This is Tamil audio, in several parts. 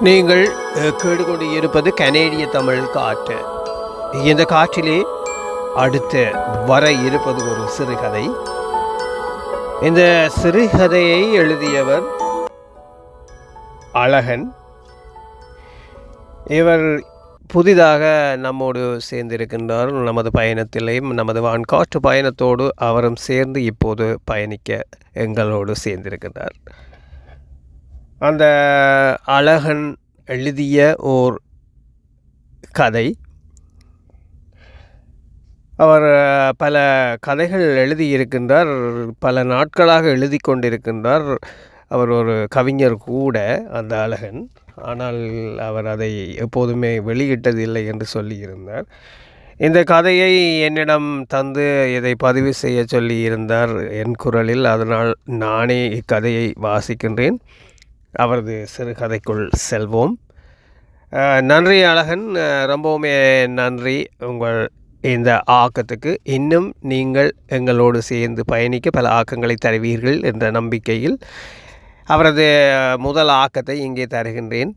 நீங்கள் கேடுகொண்டு கேட்டுக்கொண்டு இருப்பது கனேடிய தமிழ் காற்று. இந்த காற்றிலே அடுத்து வர இருப்பது ஒரு சிறுகதை. இந்த சிறுகதையை எழுதியவர் அழகன். இவர் புதிதாக நம்மோடு சேர்ந்திருக்கின்றார். நமது பயணத்திலேயும் நமது வான்காற்று பயணத்தோடு அவரும் சேர்ந்து இப்போது பயணிக்க எங்களோடு சேர்ந்திருக்கின்றார். அந்த அழகன் எழுதிய ஓர் கதை. அவர் பல கதைகள் எழுதியிருக்கின்றார் பல நாட்களாக எழுதி கொண்டிருக்கின்றார். அவர் ஒரு கவிஞர் கூட அந்த அழகன். ஆனால் அவர் அதை எப்போதுமே வெளியிட்டதில்லை என்று சொல்லியிருந்தார். இந்த கதையை என்னிடம் தந்து இதை பதிவு செய்ய சொல்லியிருந்தார் என் குரலில். அதனால் நானே இக்கதையை வாசிக்கின்றேன். அவரது சிறுகதைக்குள் செல்வோம். நன்றி அழகன். ரொம்பவுமே நன்றி. உங்கள் இந்த ஆக்கத்துக்கு இன்னும் நீங்கள் எங்களோடு சேர்ந்து பயணிக்க பல ஆக்கங்களை தருவீர்கள் என்ற நம்பிக்கையில் அவரது முதல் ஆக்கத்தை இங்கே தருகின்றேன்.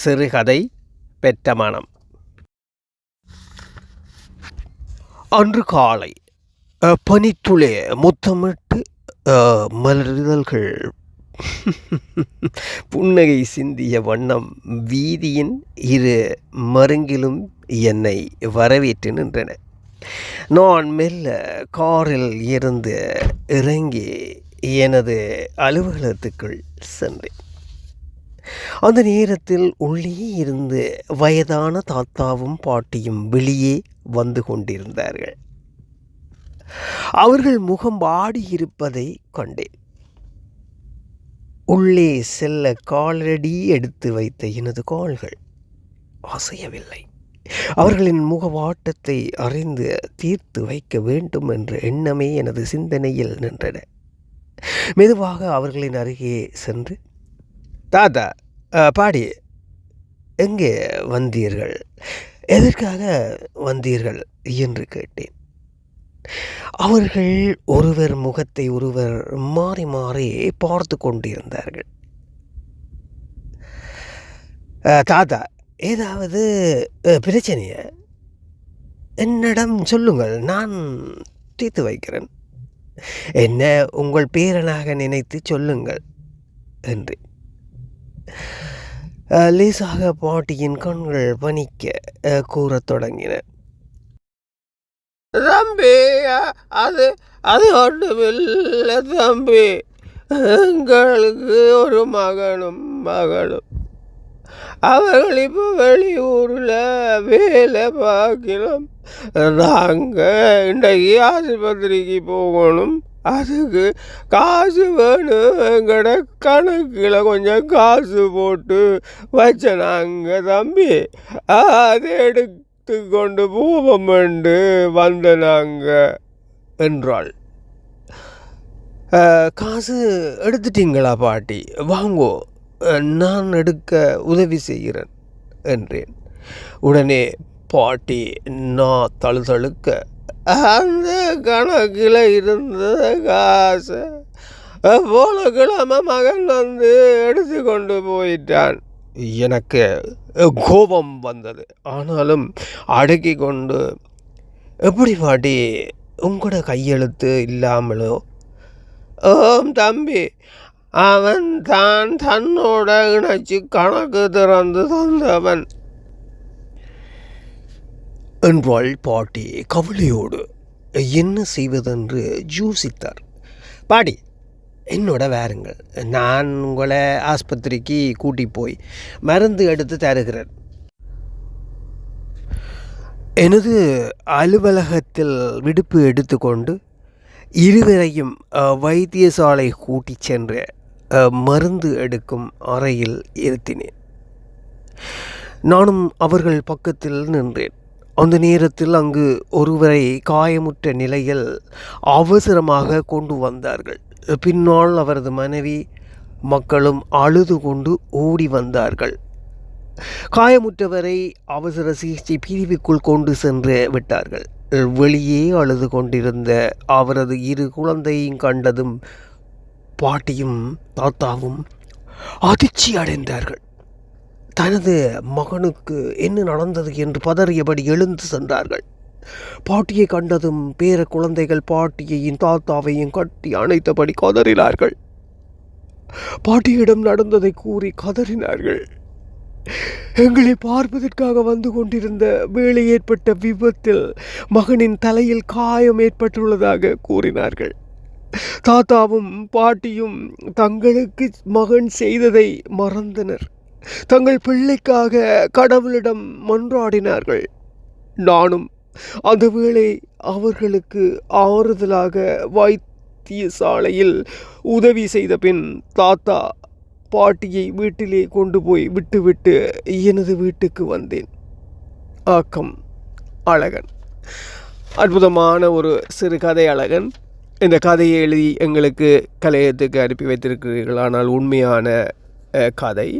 சிறுகதை பெற்ற மனம். அன்று காலை பனித்துளே முத்தமிட்டு மலர்தல்கள் புன்னகை சிந்திய வண்ணம் வீதியின் இரு மருங்கிலும் என்னை வரவேற்று நின்றன. நான் மெல்ல காரில் இருந்து இறங்கி எனது அலுவலகத்துக்குள் சென்றேன். அந்த நேரத்தில் உள்ளே இருந்து வயதான தாத்தாவும் பாட்டியும் வெளியே வந்து கொண்டிருந்தார்கள். அவர்கள் முகம் வாடியிருப்பதை கண்டேன். உள்ளே செல்ல காலடி எடுத்து வைத்த எனது கால்கள் அசையவில்லை. அவர்களின் முகவாட்டத்தை அறிந்து தீர்த்து வைக்க வேண்டும் என்ற எண்ணமே எனது சிந்தனையில் நின்றன. மெதுவாக அவர்களின் அருகே சென்று தாத்தா பாடி எங்கே வந்தீர்கள்? எதற்காக வந்தீர்கள்? என்று கேட்டேன். அவர்கள் ஒருவர் முகத்தை ஒருவர் மாறி மாறி பார்த்து கொண்டிருந்தார்கள். தாத்தா ஏதாவது பிரச்சனையை? என்னிடம் சொல்லுங்கள் நான் தீர்த்து வைக்கிறேன். என்ன உங்கள் பேரனாக நினைத்து சொல்லுங்கள் என்று. லேசாக பாட்டியின் கண்கள் பணிக்க கூறத் தொடங்கின. தம்பி அது அது ஒன்றுமில்லை தம்பி. எங்களுக்கு ஒரு மகனும் மகளும். அவர்கள் இப்போ வெளியூரில் வேலை பார்க்கணும் நாங்கள் இன்றைக்கு ஆஸ்பத்திரிக்கு போகணும். அதுக்கு காசு வேணும். எங்கட கணக்கில் கொஞ்சம் காசு போட்டு வச்சனாங்க நாங்கள் தம்பி. அதை எடுத்து கொண்டு போவோம் என்று வந்த நாங்கள் என்றாள் காசு எடுத்துட்டீங்களா பாட்டி? வாங்கோ. நான் எடுக்க உதவி செய்கிறேன் என்றேன். உடனே பாட்டி நான் தழுதழுக்க. அந்த கணக்கில் இருந்த காசை. போன கிழமை மகன் வந்து எடுத்து கொண்டு போயிட்டான். எனக்கு கோபம் வந்தது. ஆனாலும் அடக்கி கொண்டு எப்படி பாட்டி உங்களோட கையெழுத்து இல்லாமலோ? ஓம் தம்பி அவன் தான் தன்னோட இணைச்சி கணக்கு திறந்து தந்தவன். என்றாள் பாட்டி கவலையோடு. என்ன செய்வதென்று யோசித்தார். பாடி என்னோட வேறுங்கள் நான் உங்களை ஆஸ்பத்திரிக்கு கூட்டி போய் மருந்து எடுத்து தருகிறேன். எனது அலுவலகத்தில் விடுப்பு எடுத்துக்கொண்டு இருவரையும் வைத்தியசாலை கூட்டி சென்று மருந்து எடுக்கும் அறையில் இருத்தினேன். நானும் அவர்கள் பக்கத்தில் நின்றேன். அந்த நேரத்தில் அங்கு ஒருவரை காயமுற்ற நிலையில் அவசரமாக கொண்டு வந்தார்கள். பின்னால் அவரது மனைவி மக்களும் அழுது கொண்டு ஓடி வந்தார்கள். காயமுற்றவரை அவசர சிகிச்சை பிரிவுக்குள் கொண்டு சென்று விட்டார்கள். வெளியே அழுது கொண்டிருந்த அவரது இரு குழந்தையும் கண்டதும் பாட்டியும் தாத்தாவும் அதிர்ச்சி அடைந்தார்கள். தனது மகனுக்கு என்ன நடந்தது என்று பதறியபடி எழுந்து சென்றார்கள். பாட்டியை கண்டதும் பேர குழந்தைகள் பாட்டியையும் தாத்தாவையும் கட்டி அணைத்தபடி கதறினார்கள். பாட்டியிடம் நடந்ததை கூறி கதறினார்கள். எங்களை பார்ப்பதற்காக வந்து கொண்டிருந்த வேலை ஏற்பட்ட விபத்தில் மகனின் தலையில் காயம் ஏற்பட்டுள்ளதாக கூறினார்கள். தாத்தாவும் பாட்டியும் தங்களுக்கு மகன் செய்ததை மறந்தனர். தங்கள் பிள்ளைக்காக கடவுளிடம் மன்றாடினார்கள். நானும் அதுவேளை அவர்களுக்கு ஆறுதலாக வைத்தியசாலையில் உதவி செய்த பின் தாத்தா பாட்டியை வீட்டிலே கொண்டு போய் விட்டுவிட்டு எனது வீட்டுக்கு வந்தேன். ஆக்கம் அழகன். அற்புதமான ஒரு சிறு கதை அழகன். இந்த கதையை எழுதி எங்களுக்கு கலையத்துக்கு அனுப்பி வைத்திருக்கிறீர்கள். ஆனால் உண்மையான கதை.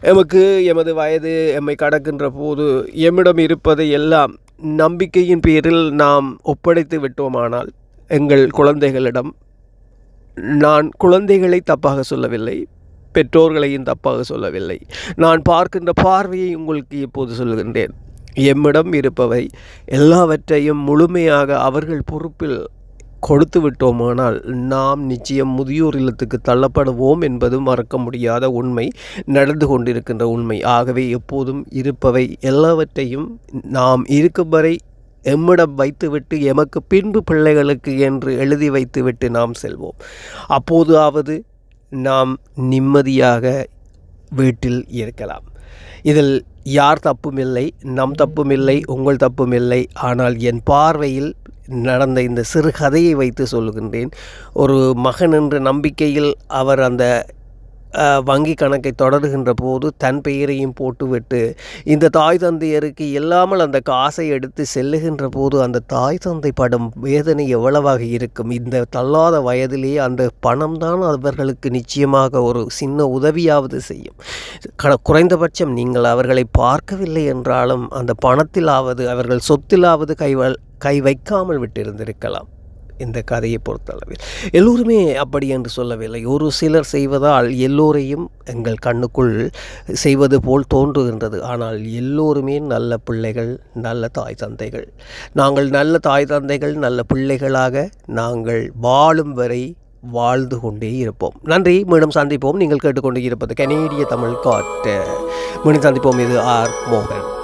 எமக்கு எமது வயது எம்மை கடக்கின்ற போது எம்மிடம் இருப்பதை எல்லாம் நம்பிக்கையின் பேரில் நாம் ஒப்படைத்து விட்டோமானால் எங்கள் குழந்தைகளிடம் நான் குழந்தைகளை தப்பாக சொல்லவில்லை பெற்றோர்களையும் தப்பாக சொல்லவில்லை. நான் பார்க்கின்ற பார்வையை உங்களுக்கு இப்போது சொல்கின்றேன். எம்மிடம் இருப்பவை எல்லாவற்றையும் முழுமையாக அவர்கள் பொறுப்பில் கொடுத்து விட்டோமானால் நாம் நிச்சயம் முதியோர் இல்லத்துக்கு தள்ளப்படுவோம் என்பது மறக்க முடியாத உண்மை நடந்து கொண்டிருக்கின்ற உண்மை. ஆகவே எப்போதும் இருப்பவை எல்லாவற்றையும் நாம் இருக்கும் வரை எம்மிடம் வைத்துவிட்டு எமக்கு பின்பு பிள்ளைகளுக்கு என்று எழுதி வைத்துவிட்டு நாம் செல்வோம். அப்போதாவது நாம் நிம்மதியாக வீட்டில் இருக்கலாம். இதில் யார் தப்பும் இல்லை நம் தப்பும் இல்லை உங்கள் தப்பும் இல்லை ஆனால் என் பார்வையில் நடந்த இந்த சிறு கதையை வைத்து சொல்லுகின்றேன். ஒரு மகன் என்ற நம்பிக்கையில் அவர் அந்த வங்கி கணக்கை தொடருகின்ற போது தன் பெயரையும் போட்டுவிட்டு இந்த தாய் தந்தையருக்கு இல்லாமல் அந்த காசை எடுத்து செல்லுகின்ற போது அந்த தாய் தந்தை படும் வேதனை எவ்வளவாக இருக்கும். இந்த தள்ளாத வயதிலேயே அந்த பணம் தான் அவர்களுக்கு நிச்சயமாக ஒரு சின்ன உதவியாவது செய்யும். குறைந்தபட்சம் நீங்கள் அவர்களை பார்க்கவில்லை என்றாலும் அந்த பணத்திலாவது அவர்கள் சொத்திலாவது கை கை வைக்காமல் விட்டிருந்திருக்கலாம். இந்த கதையை பொறுத்தளவில். எல்லோருமே அப்படி என்று சொல்லவில்லை. ஒரு சிலர் செய்வதால் எல்லோரையும் எங்கள் கண்ணுக்குள் செய்வது போல் தோன்றுகின்றது. ஆனால் எல்லோருமே நல்ல பிள்ளைகள் நல்ல தாய் தந்தைகள். நாங்கள் நல்ல தாய் தந்தைகள் நல்ல பிள்ளைகளாக நாங்கள் வாழும் வரை வாழ்ந்து கொண்டே இருப்போம். நன்றி. மீண்டும் சந்திப்போம். நீங்கள் கேட்டுக்கொண்டு இருப்பது கனேடிய தமிழ் காட்டு மீண்டும் சந்திப்போம். இது ஆர் மோகன்.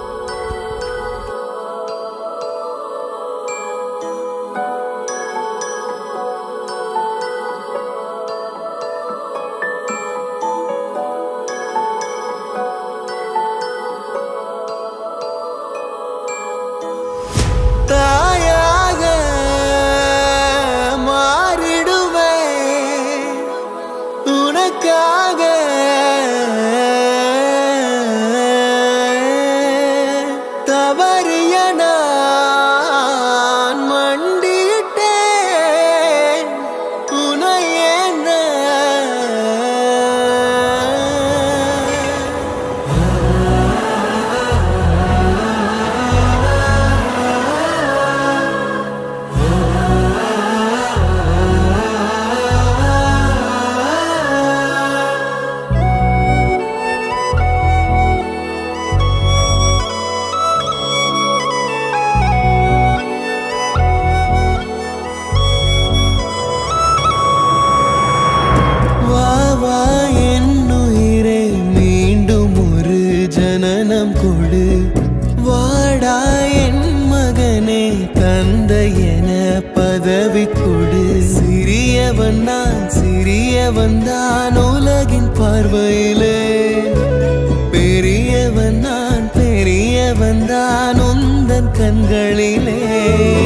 பதவி கொடு. சிறியவன் நான் சிறியவன் தான் உலகின் பார்வையிலே. பெரியவன் நான் பெரியவன் தான் உந்தன் கண்களிலே.